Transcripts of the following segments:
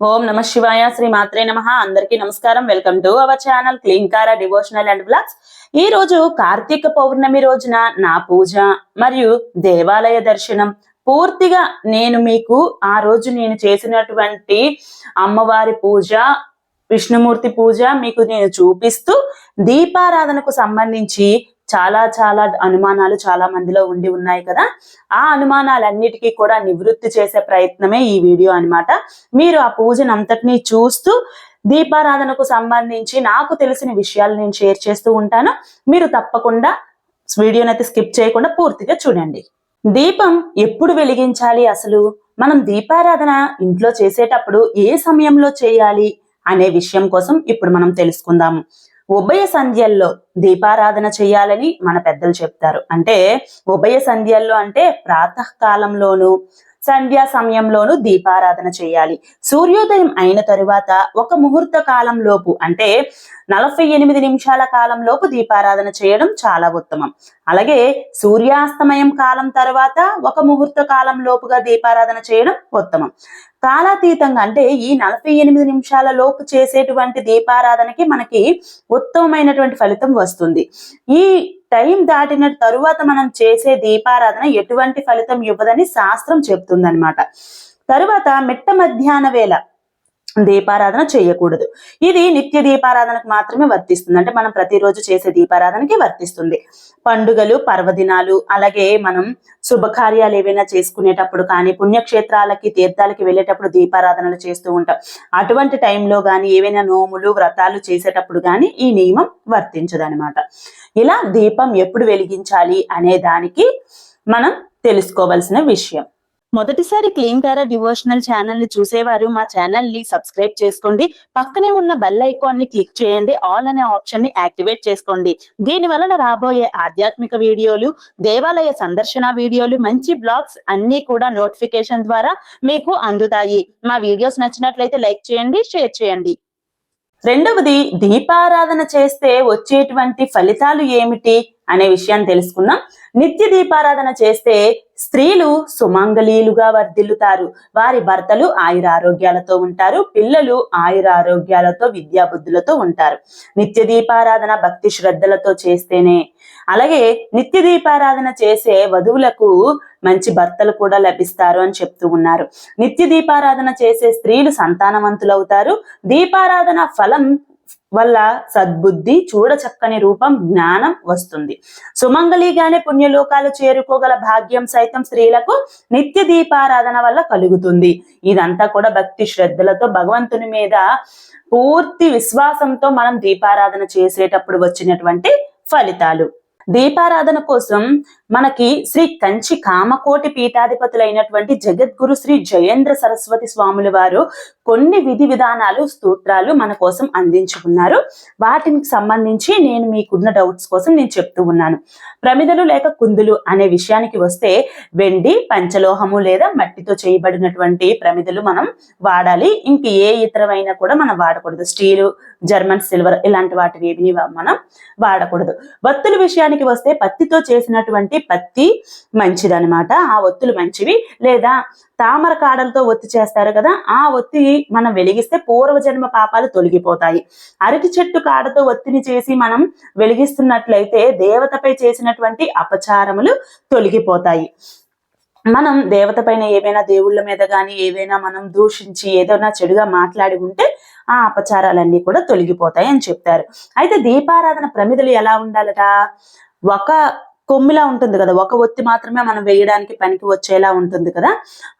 ఓం నమ శివాయ శ్రీ మాత్రే నమ. అందరికీ నమస్కారం. Welcome to our channel Klinkara devotional and blogs. ఈ రోజు కార్తీక పౌర్ణమి రోజున నా పూజ మరియు దేవాలయ దర్శనం పూర్తిగా నేను మీకు ఆ రోజు నేను చేసినటువంటి అమ్మవారి పూజ విష్ణుమూర్తి పూజ మీకు నేను చూపిస్తూ దీపారాధనకు సంబంధించి చాలా చాలా అనుమానాలు చాలా మందిలో ఉండి ఉన్నాయి కదా. ఆ అనుమానాలన్నిటికీ కూడా నివృత్తి చేసే ప్రయత్నమే ఈ వీడియో అన్నమాట. మీరు ఆ పూజను అంతటినీ చూస్తూ దీపారాధనకు సంబంధించి నాకు తెలిసిన విషయాలు నేను షేర్ చేస్తూ ఉంటాను. మీరు తప్పకుండా వీడియోని అయితే స్కిప్ చేయకుండా పూర్తిగా చూడండి. దీపం ఎప్పుడు వెలిగించాలి అసలు? మనం దీపారాధన ఇంట్లో చేసేటప్పుడు ఏ సమయంలో చేయాలి అనే విషయం కోసం ఇప్పుడు మనం తెలుసుకుందాము ఉభయ సంధ్యల్లో దీపారాధన చేయాలని మన పెద్దలు చెప్తారు. అంటే ఉభయ సంధ్యల్లో అంటే ప్రాతకాలంలోను సంధ్యా సమయంలోనూ దీపారాధన చేయాలి. సూర్యోదయం అయిన తరువాత ఒక ముహూర్త కాలం లోపు అంటే నలభై ఎనిమిది నిమిషాల కాలం లోపు దీపారాధన చేయడం చాలా ఉత్తమం. అలాగే సూర్యాస్తమయం కాలం తర్వాత ఒక ముహూర్త కాలం లోపుగా దీపారాధన చేయడం ఉత్తమం. కాలాతీతంగా అంటే ఈ నలభై ఎనిమిది నిమిషాల లోపు చేసేటువంటి దీపారాధనకి మనకి ఉత్తమమైనటువంటి ఫలితం వస్తుంది. ఈ టైం దాటిన తరువాత మనం చేసే దీపారాధన ఎటువంటి ఫలితం ఇవ్వదని శాస్త్రం చెప్తుందనమాట తరువాత మిట్ట మధ్యాహ్న వేళ. దీపారాధన చేయకూడదు. ఇది నిత్య దీపారాధనకు మాత్రమే వర్తిస్తుంది. అంటే మనం ప్రతిరోజు చేసే దీపారాధనకి వర్తిస్తుంది. పండుగలు పర్వదినాలు అలాగే మనం శుభకార్యాలు ఏవైనా చేసుకునేటప్పుడు కానీ పుణ్యక్షేత్రాలకి తీర్థాలకి వెళ్ళేటప్పుడు దీపారాధనలు చేస్తూ ఉంటాం. అటువంటి టైంలో కానీ ఏవైనా నోములు వ్రతాలు చేసేటప్పుడు కానీ ఈ నియమం వర్తించదనమాట ఇలా దీపం ఎప్పుడు వెలిగించాలి అనే దానికి మనం తెలుసుకోవాల్సిన విషయం. మొదటిసారి క్లీన్ కారా డివోషనల్ ఛానల్ని చూసేవారు మా ఛానల్ని సబ్స్క్రైబ్ చేసుకోండి. పక్కనే ఉన్న బెల్ ఐకాన్ని క్లిక్ చేయండి. ఆల్ అనే ఆప్షన్ని యాక్టివేట్ చేసుకోండి. దీని వలన రాబోయే ఆధ్యాత్మిక వీడియోలు దేవాలయ సందర్శన వీడియోలు మంచి బ్లాగ్స్ అన్ని కూడా నోటిఫికేషన్ ద్వారా మీకు అందుతాయి. మా వీడియోస్ నచ్చినట్లయితే లైక్ చేయండి షేర్ చేయండి. రెండవది దీపారాధన చేస్తే వచ్చేటువంటి ఫలితాలు ఏమిటి? అనే విషయాన్ని తెలుసుకుందాం. నిత్య దీపారాధన చేస్తే స్త్రీలు సుమంగళీలుగా వర్ధిల్లుతారు. వారి భర్తలు ఆయురారోగ్యాలతో ఉంటారు. పిల్లలు ఆయురారోగ్యాలతో విద్యాబుద్ధులతో ఉంటారు. నిత్య దీపారాధన భక్తి శ్రద్ధలతో చేస్తేనే. అలాగే నిత్య దీపారాధన చేసే వధువులకు మంచి భర్తలు కూడా లభిస్తారు అని చెప్తూ ఉన్నారు. నిత్య దీపారాధన చేసే స్త్రీలు సంతానవంతులవుతారు. దీపారాధన ఫలం వల్ల సద్బుద్ధి చూడచక్కని రూపం జ్ఞానం వస్తుంది. సుమంగళిగానే పుణ్యలోకాలు చేరుకోగల భాగ్యం సైతం స్త్రీలకు నిత్య దీపారాధన వల్ల కలుగుతుంది. ఇదంతా కూడా భక్తి శ్రద్ధలతో భగవంతుని మీద పూర్తి విశ్వాసంతో మనం దీపారాధన చేసేటప్పుడు వచ్చినటువంటి ఫలితాలు. దీపారాధన కోసం మనకి శ్రీ కంచి కామకోటి పీఠాధిపతులైనటువంటి జగద్గురు శ్రీ జయేంద్ర సరస్వతి స్వాముల వారు కొన్ని విధి విధానాలు స్తోత్రాలు మన కోసం అందించుకున్నారు. వాటికి సంబంధించి నేను మీకున్న డౌట్స్ కోసం నేను చెప్తూ ఉన్నాను. ప్రమిదలు లేక కుందులు అనే విషయానికి వస్తే వెండి పంచలోహము లేదా మట్టితో చేయబడినటువంటి ప్రమిదలు మనం వాడాలి. ఇంక ఏ ఇతరమైనా కూడా మనం వాడకూడదు. స్టీలు జర్మన్ సిల్వర్ ఇలాంటి వాటివి ఏవిని మనం వాడకూడదు. వత్తుల విషయానికి వస్తే పత్తితో చేసినటువంటి పత్తి మంచిదనమాట ఆ ఒత్తులు మంచివి. లేదా తామర కాడలతో ఒత్తి చేస్తారు కదా ఆ ఒత్తి మనం వెలిగిస్తే పూర్వజన్మ పాపాలు తొలగిపోతాయి. అరటి చెట్టు కాడతో ఒత్తిని చేసి మనం వెలిగిస్తున్నట్లయితే దేవతపై చేసినటువంటి అపచారములు తొలగిపోతాయి. మనం దేవత పైన ఏవైనా దేవుళ్ళ మీద కానీ ఏవైనా మనం దూషించి ఏదైనా చెడుగా మాట్లాడి ఉంటే ఆ అపచారాలన్నీ కూడా తొలగిపోతాయి అని చెప్తారు. అయితే దీపారాధన ప్రమిదలు ఎలా ఉండాలట? ఒక కొమ్మిలా ఉంటుంది కదా ఒక ఒత్తి మాత్రమే మనం వేయడానికి పనికి వచ్చేలా ఉంటుంది కదా.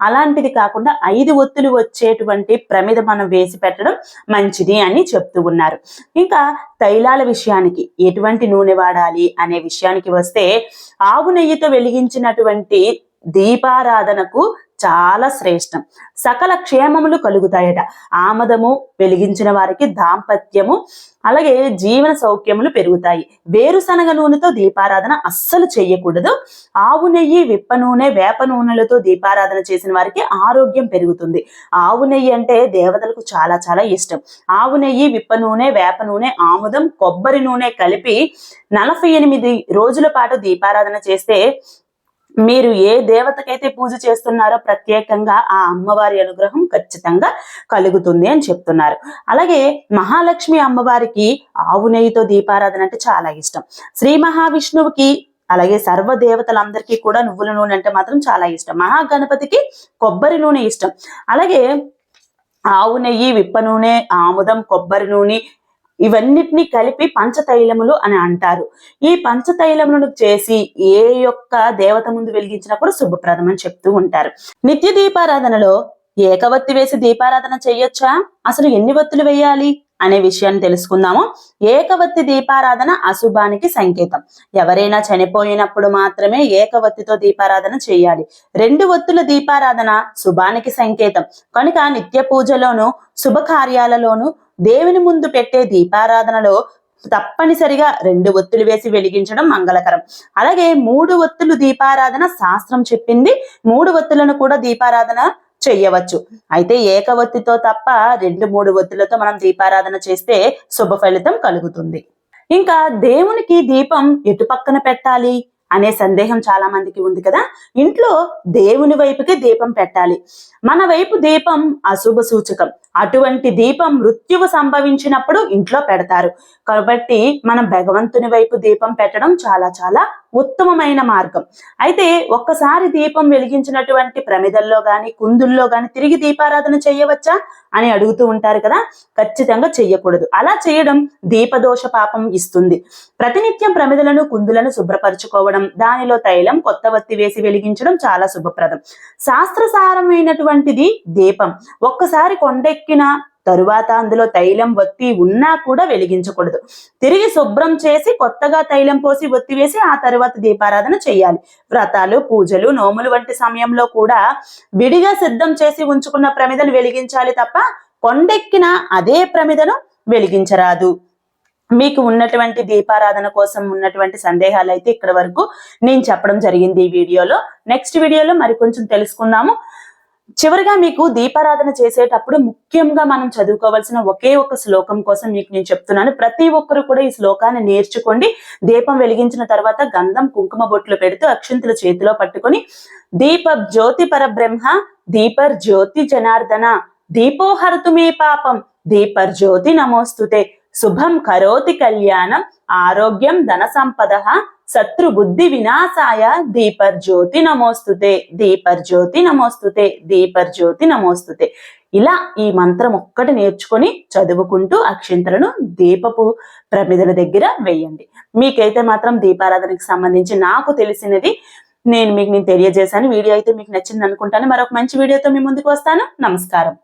అలాంటిది కాకుండా ఐదు ఒత్తులు వచ్చేటువంటి ప్రమిద మనం వేసి పెట్టడం మంచిది అని చెప్తూ ఉన్నారు. ఇంకా తైలాల విషయానికి ఎటువంటి నూనె వాడాలి అనే విషయానికి వస్తే ఆవు నెయ్యితో వెలిగించినటువంటి దీపారాధనకు చాలా శ్రేష్టం. సకల క్షేమములు కలుగుతాయట. ఆమదము వెలిగించిన వారికి దాంపత్యము అలాగే జీవన సౌఖ్యములు పెరుగుతాయి. వేరుశనగ నూనెతో దీపారాధన అస్సలు చేయకూడదు. ఆవు నెయ్యి విప్ప నూనె వేప నూనెలతో దీపారాధన చేసిన వారికి ఆరోగ్యం పెరుగుతుంది. ఆవు నెయ్యి అంటే దేవతలకు చాలా చాలా ఇష్టం. ఆవు నెయ్యి విప్ప నూనె వేప నూనె ఆముదం కొబ్బరి నూనె కలిపి నలభై ఎనిమిది రోజుల పాటు దీపారాధన చేస్తే మీరు ఏ దేవతకైతే పూజ చేస్తున్నారో ప్రత్యేకంగా ఆ అమ్మవారి అనుగ్రహం ఖచ్చితంగా కలుగుతుంది అని చెప్తున్నారు. అలాగే మహాలక్ష్మి అమ్మవారికి ఆవు నెయ్యితో దీపారాధన అంటే చాలా ఇష్టం. శ్రీ మహావిష్ణువుకి అలాగే సర్వ దేవతలందరికీ కూడా నువ్వుల నూనె అంటే మాత్రం చాలా ఇష్టం. మహాగణపతికి కొబ్బరి నూనె ఇష్టం. అలాగే ఆవు నెయ్యి విప్ప నూనె ఆముదం కొబ్బరి నూనె ఇవన్నిటిని కలిపి పంచతైలములు అని అంటారు. ఈ పంచతైలములను చేసి ఏ యొక్క దేవత ముందు వెలిగించినప్పుడు శుభప్రదం అని చెప్తూ ఉంటారు. నిత్య దీపారాధనలో ఏకవత్తి వేసి దీపారాధన చెయ్యొచ్చా అసలు ఎన్ని వత్తులు వేయాలి అనే విషయాన్ని తెలుసుకుందాము. ఏకవత్తి దీపారాధన అశుభానికి సంకేతం. ఎవరైనా చనిపోయినప్పుడు మాత్రమే ఏకవత్తితో దీపారాధన చేయాలి. రెండు వత్తుల దీపారాధన శుభానికి సంకేతం. కనుక నిత్య పూజలోను శుభకార్యాలలోను దేవుని ముందు పెట్టే దీపారాధనలో తప్పనిసరిగా రెండు ఒత్తులు వేసి వెలిగించడం మంగళకరం. అలాగే మూడు ఒత్తులు దీపారాధన శాస్త్రం చెప్పింది. మూడు ఒత్తులను కూడా దీపారాధన చెయ్యవచ్చు అయితే ఏకవత్తితో తప్ప రెండు మూడు ఒత్తులతో మనం దీపారాధన చేస్తే శుభ ఫలితం కలుగుతుంది. ఇంకా దేవునికి దీపం ఎటు పక్కన పెట్టాలి? అనే సందేహం చాలా మందికి ఉంది కదా? ఇంట్లో దేవుని వైపుకి దీపం పెట్టాలి. మన వైపు దీపం అశుభ సూచకం. అటువంటి దీపం మృత్యువు సంభవించినప్పుడు ఇంట్లో పెడతారు. కాబట్టి మనం భగవంతుని వైపు దీపం పెట్టడం చాలా చాలా ఉత్తమమైన మార్గం. అయితే ఒక్కసారి దీపం వెలిగించినటువంటి ప్రమిదల్లో గాని కుందుల్లో గాని తిరిగి దీపారాధన చేయవచ్చా అని అడుగుతూ ఉంటారు కదా? ఖచ్చితంగా చెయ్యకూడదు. అలా చేయడం దీపదోష పాపం ఇస్తుంది. ప్రతినిత్యం ప్రమిదలను కుందులను శుభ్రపరచుకోవడం దానిలో తైలం కొత్త వత్తి వేసి వెలిగించడం చాలా శుభప్రదం. శాస్త్రసారమైనటువంటిది దీపం. ఒక్కసారి కొండెక్కిన తరువాత అందులో తైలం ఒత్తి ఉన్నా కూడా వెలిగించకూడదు. తిరిగి శుభ్రం చేసి కొత్తగా తైలం పోసి ఒత్తి వేసి ఆ తర్వాత దీపారాధన చేయాలి. వ్రతాలు పూజలు నోములు వంటి సమయంలో కూడా విడిగా సిద్ధం చేసి ఉంచుకున్న ప్రమిదను వెలిగించాలి తప్ప కొండెక్కిన అదే ప్రమిదను వెలిగించరాదు. మీకు ఉన్నటువంటి దీపారాధన కోసం ఉన్నటువంటి సందేహాలు అయితే ఇక్కడ వరకు నేను చెప్పడం జరిగింది ఈ వీడియోలో. నెక్స్ట్ వీడియోలో మరి కొంచెం తెలుసుకుందాము. చివరిగా మీకు దీపారాధన చేసేటప్పుడు ముఖ్యంగా మనం చదువుకోవాల్సిన ఒకే ఒక శ్లోకం కోసం మీకు నేను చెప్తున్నాను. ప్రతి ఒక్కరు కూడా ఈ శ్లోకాన్ని నేర్చుకోండి. దీపం వెలిగించిన తర్వాత గంధం కుంకుమ బొట్లు పెడుతూ అక్షంతుల చేతిలో పట్టుకొని దీప జ్యోతి పరబ్రహ్మ దీపర్ జ్యోతి జనార్దన దీపోహరతు మే పాపం దీపర్ జ్యోతి నమోస్తుతే శుభం కరోతి కళ్యాణం ఆరోగ్యం ధన సంపద శత్రు బుద్ధి వినాశాయ దీపర్జ్యోతి నమోస్తుతే దీపర్జ్యోతి నమోస్తుతే దీపర్జ్యోతి నమోస్తుతే. ఇలా ఈ మంత్రం ఒక్కటి నేర్చుకొని చదువుకుంటూ అక్షింతలను దీపపు ప్రమిదల దగ్గర వేయండి. మీకైతే మాత్రం దీపారాధనకి సంబంధించి నాకు తెలిసినది నేను మీకు నేను తెలియజేశాను వీడియో అయితే మీకు నచ్చింది అనుకుంటాను మరొక మంచి వీడియోతో మీ ముందుకు వస్తాను. నమస్కారం.